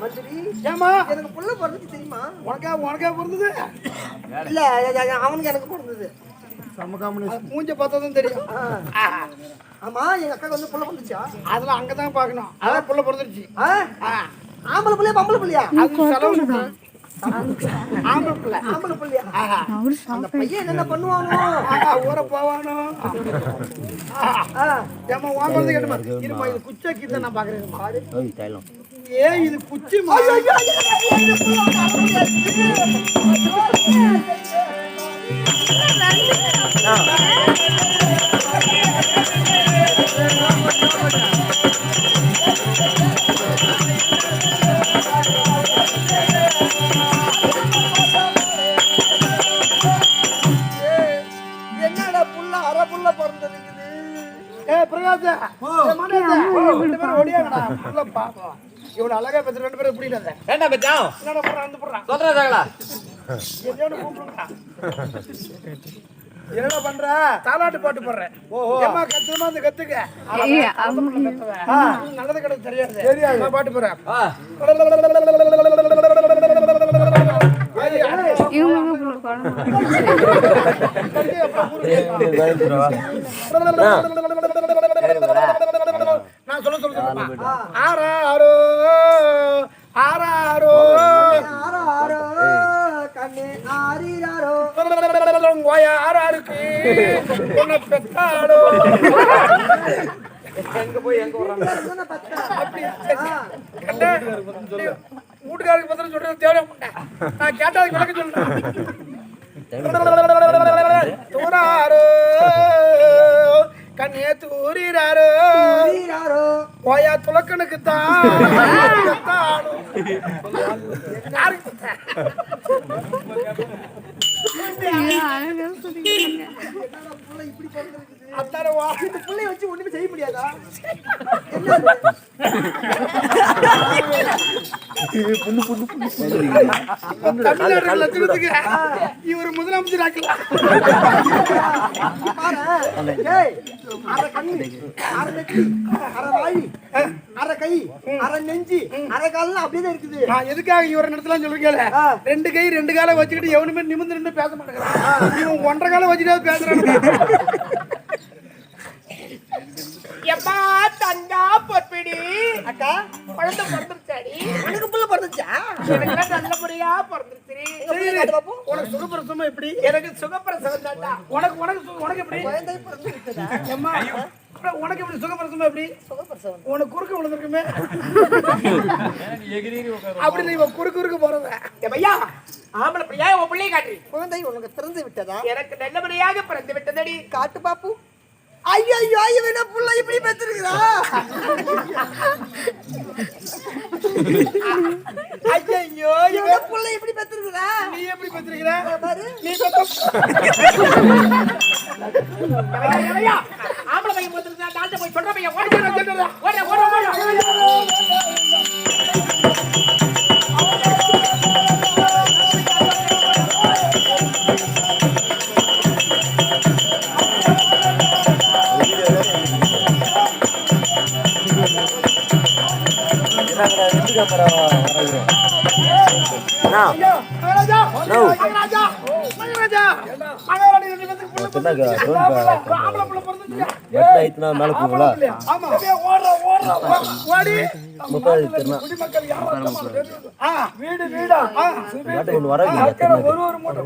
மந்திரி ஏமா எனக்கு புள்ள பிறந்துச்சு தெரியுமா? உனக்கா உனக்கா பிறந்தது? இல்ல அவனுக்கு எனக்கு பிறந்தது. மூஞ்ச பார்த்ததும் தெரியும். ஆமா எங்க அக்காக்கு வந்து புள்ள பிறந்துச்சா? அதெல்லாம் அங்கதான் பார்க்கணும். அதான் புள்ள பிறந்துருச்சு. ஆம்பளை புள்ளையா பொம்பளை புள்ளையா? அது செலவு ஆம்பளை பண்ணுவானோ போவானோ ஏமா வாங்குறது கேட்டுமா இருமா இது குச்சா கீத்த நான் பாக்குறேன் பாரு ஏ இது குச்சிமா ஐயோ, இவ்வளவு அழகா ரெண்டு பேரும் எப்படி வேண்டாம் பச்சான் என்னடா பண்ற தாலாட்டு பாட்டு போடுறேன் ஓஹோ ஏமா கத்துமா அந்த கத்துக்க ஆ, நல்லது கிடையாது தெரியாது தெரியாது நான் பாட்டு போறேன் நான் சொல்ல ஆறாரோ ஆறாரோ. ஆரோ கண்ணே ஆரிராரோ ஓய ஆறாருக்கு. உன்னை பெத்தாடோ எங்க போய் எங்க வர்றாங்க? வீட்டுக்காரருக்கு பத்திரம் சொல்றது தேவை மாட்டேன் நான் கேட்டதுக்கு விளக்க சொல்றேன். தூராரோ கண்ணே தூரிறாரோ ஆரிராரோ போயா துலக்கனுக்கு தான் அத்தார புள்ளைய வச்சு ஒண்ணுமே செய்ய முடியாதா தமிழ்நாடு லட்சணத்துக்கு இவர் முதலமைச்சர் ஆக்கலாம் அரை கண்ணு அரை நெத்தி அரை வாய் அரை கை அரை நெஞ்சு அரை கால்லாம் அப்படியே இருக்குது. நான் எதுக்காக இவரை நடத்தலாம் சொல்றீங்களே? ஆ. ரெண்டு கை ரெண்டு காலை வச்சுக்கிட்டு எவனுமே நிமிந்து நின்று பேச மாட்டேங்கிறான். இவன் ஒன்றரை காலை வச்சுட்டு பேசுறான் எப்பா தங்கா பொற்பிடி? அக்கா. குழந்தை பிறந்துருச்சாடி? உனக்கு புள்ள பிறந்துச்சா எனக்கு நல்லபடியா பிறந்துருச்சு. உனக்கு சுகப்பிரசவம் எப்படி? எனக்கு சுகப்பிரசவம் உனக்கு உனக்கு எப்படி? உனக்கு எப்படி சுகப்பிரசவம் எப்படி? உனக்கு குறுக்கு விழுந்திருக்குமே. அப்படி நீ குறுக்கு குறுக்கு போறத. ஐயா ஆம்பளை உன் பிள்ளையை காட்டு. குழந்தை உனக்கு பிறந்து விட்டதா? எனக்கு நல்லபடியாக பிறந்து விட்டதடி. காட்டு பாப்பு. ஐயோ ஐயோ இவன் என்ன புள்ள இப்படி பெற்றிருக்கிறா? ஐயோ இவன் புள்ள இப்படி பெற்றிருக்கிறா? நீ எப்படி பெற்றிருக்கிற? பாரு. நீ ஆம்பளை பையன் போட்டுருந்தா டாக்டர் போய் சொல்ற பையன் ஓடி ஓடி ஓடி ஓடி பிறந்துச்சு. ஆம்பளை புள்ள பிறந்துச்சு. மேல போங்களா குடிமக்கள் வீடு வீடா ஒரு ஒரு மூட்டை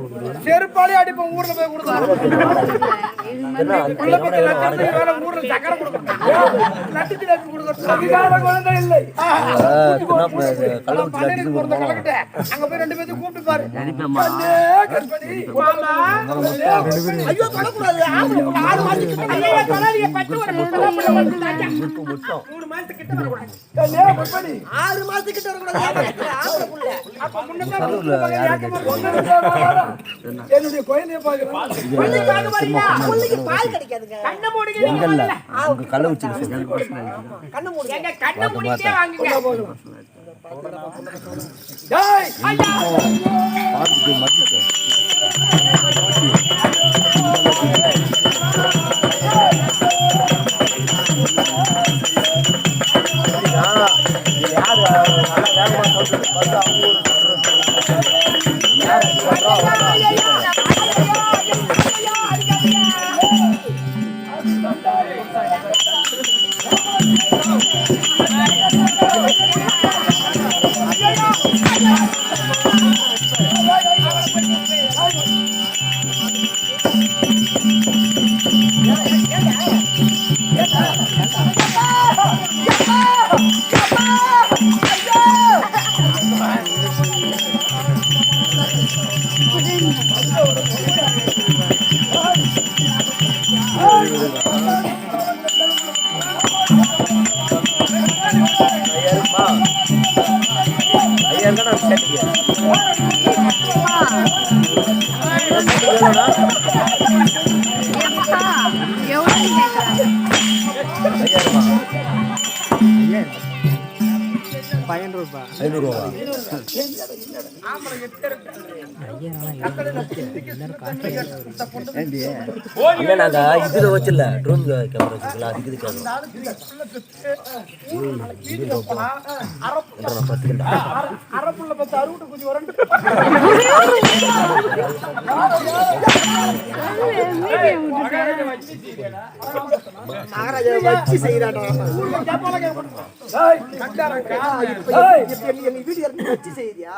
செருப்பாலே அடிப்போம் ஊர்ல போய் கொடுத்தா உள்ள பத்தி லட்சத்துக்கு வேற ஊர்ல சக்கரை கொடுக்கணும் லட்சத்தி லட்சம் கொடுக்கணும் அதிகார குழந்தை இல்லை ஆ, கள்ளக்குறிச்சி மண்ணிற்கு பொறுத்த கலக்கிட்ட அங்க போய் ரெண்டு பேத்தையும் கூப்பிட்டு பாரு. ஐயோ தொடக்கூடாது மாசத்துக்கு ஐயா, கிட்ட வரக்கூடாது. கல்லே பொறுப்படி ஆறு மாசத்துக்கு கிட்ட வரக்கூடாது ஆம்பளை புள்ள. அப்ப யாரும் என்னுடைய குழந்தைய பாக்குறேன் புள்ளைக்கு பார்க்க போறீங்களா? புள்ளைக்கு பால் கிடைக்காதுங்க. கண்ணை நீங்க எங்கல்ல. உங்க கள்ள வச்சு கண்ணை மூடுங்க. எங்க கண்ணை மூடிட்டே வாங்குங்க. டேய். பார்த்துட்டு மதிச்சு யாரு ஐயாயிரமா ஐயாயிரம் தான் கேட்டீங்க எவ்வளவு கேட்கறாங்க நாங்க இதுல ட்ரோன் கேமரா அதுக்கு பத்து அறுபட்டு குஞ்சு வரண்டு மகாராஜா வச்சு செய்யறாடா. வீட்டுக்கு இறக்கி வச்சு செய்யறியா?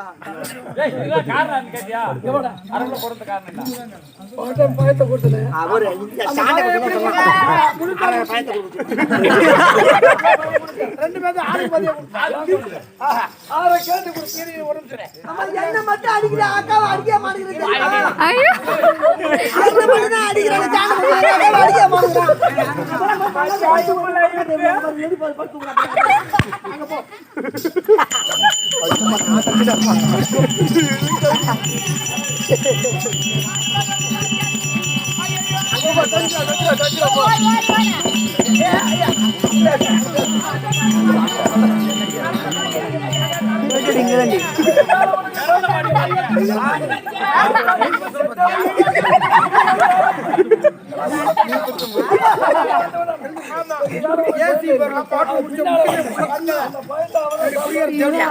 அவரு. ரெண்டு பேரும் ஆறு ஆற கேட்டு கொடுத்து என்னை மட்டும் அடிக்கிற அக்காவை அடிக்க மாட்டேங்கிறீங்க. ஐயோ. அவனை மட்டும் தான் அடிக்கிறாங்க. ஏசி வரலாம் பாட்டு முடிச்சு என்னது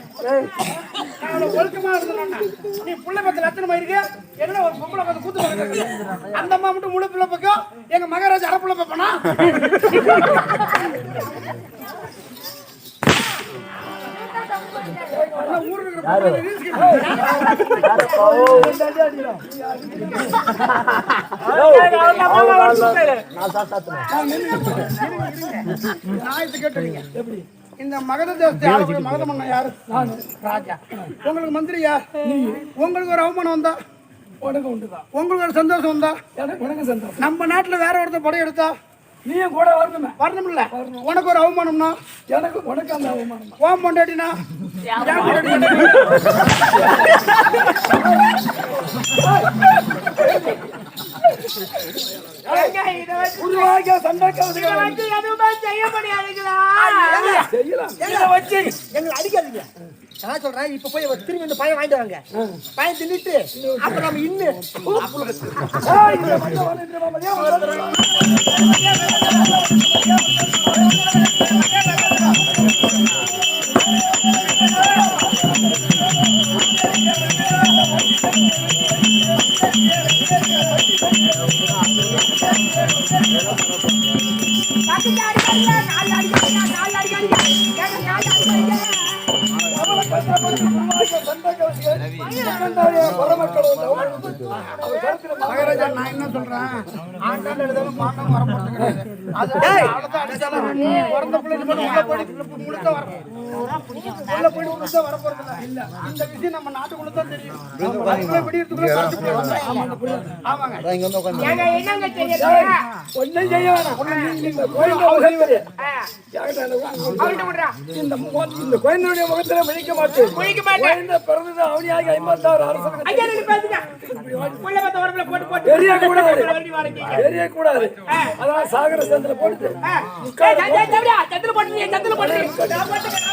ஒழுக்கமா இருந்தோம்னா நீ புள்ள பத்து லட்சணமா இருக்கு என்ன ஒரு பொம்பளை பத்து கூத்து பக்கத்துல அந்த அம்மா மட்டும் முழு பிள்ளை பக்கம் எங்க மகாராஜா அரை புள்ள நான் கேட்டுறீங்க எப்படி? இந்த மகத தேசத்தை ஆளக்கூடிய மகத மன்னன் யாரு? நானு ராஜா. உங்களுக்கு மந்திரி யார்? நீ உங்களுக்கு ஒரு அவமானம் வந்தா? உனக்கு உண்டுதான் உங்களுக்கு ஒரு சந்தோஷம் வந்தா? எனக்கு உனக்கு சந்தோஷம். நம்ம நாட்டுல வேற ஒருத்தர் படையெடுத்தா நீயும் கூட வரணுமே. வரணும்ல. உனக்கு ஒரு அவமானம்னா? எனக்கு உனக்கு அந்த அவமானம்? ஓம் பொண்டாட்டினா? பொண்டாட்டி? உருவாகிய சண்டை செய்ய முடியாதுங்களா? செய்யலாம் இதை வச்சு எங்களை அடிக்காதீங்க நான் சொல்றேன் இப்ப போய் திரும்பி இந்த பையன் வாங்கிட்டு வாங்க பையன் தின்னுட்டு அப்புறம் நம்ம இன்னும் நான் என்ன சொல்றேன் ஆண்டாண்டு எழுதாலும் வர அது அடிச்சாலும் பிறந்த பிள்ளைங்க உள்ள வர இல்ல இந்த விஷயம் நம்ம நாட்டுக்குள்ள தான் தெரியும் அதுக்குள்ள விடியறதுக்குள்ள காட்டுக்குள்ள வந்துரும். ஆமாங்க புரியுது. ஆமாங்க இங்க வந்து உட்காந்து ஏங்க, என்னங்க செய்யறது? ஒன்னும் செய்ய வேணாம் இந்த. இந்த கோயிலுடைய முகத்துல விழிக்க மாட்டேன் பிறந்தது அவனியாக ஐம்பத்தாறு அரசு ஐயா, நீங்க பேசுங்க. உள்ள பார்த்த உடம்புல போட்டு போட்டு தெரிய கூடாது வண்டி வாங்கிட்டீங்க. தெரிய கூடாது அதான் சாகர சந்தில போட்டு ஏய், ஏய்,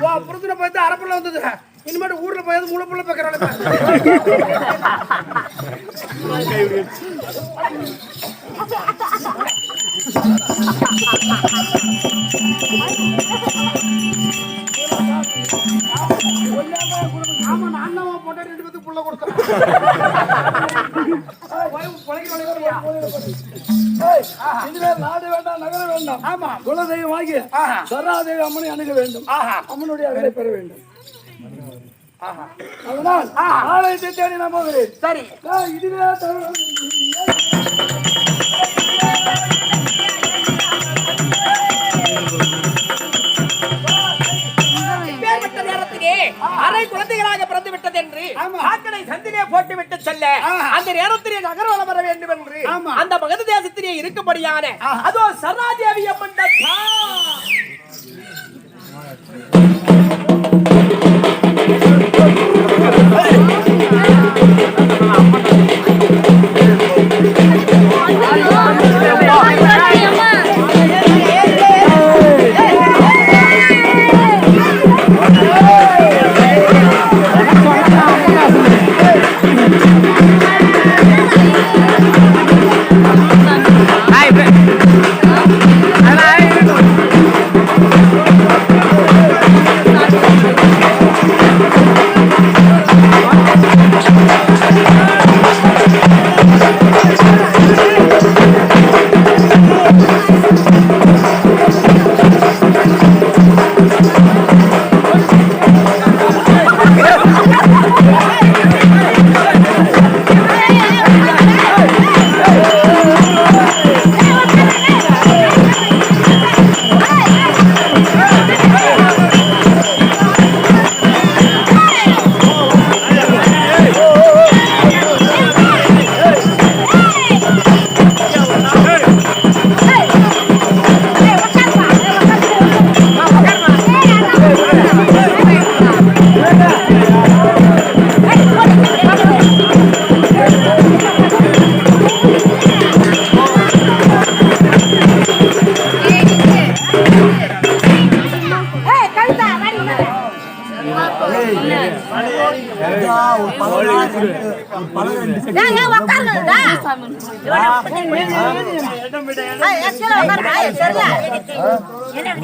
வா போட்டுருங்க, சத்துல போட்டுருங்க. வந்தது. இனிமேட்டு ஊர்ல போய் மூணு புள்ள பார்க்கறாங்க ஆமா நான் தான் உன் பொண்டாட்டி ரெண்டு பேருக்கு புள்ள கொடுத்தேன் நாடு வேண்டாம் நகர வேண்டாம் ஆமா குலதெய்வமாகி சராதேவி அம்மனை அணுக வேண்டும் அம்மனுடைய அருளை பெற வேண்டும் அதனால் ஆலயத்தை தேடி நான் போகிறேன் சரி இதுவே அரை குழந்தைகளாக பிறந்து விட்டது என்று ஆக்களை சந்திலே போட்டு விட்டு செல்ல அந்த நேரத்திலே நகர்வலம் வர வேண்டும் என்று அந்த மகத தேசத்திலே இருக்கும்படியான அதோ சரணாதேவி அம்மன் தத்தா. 也得给点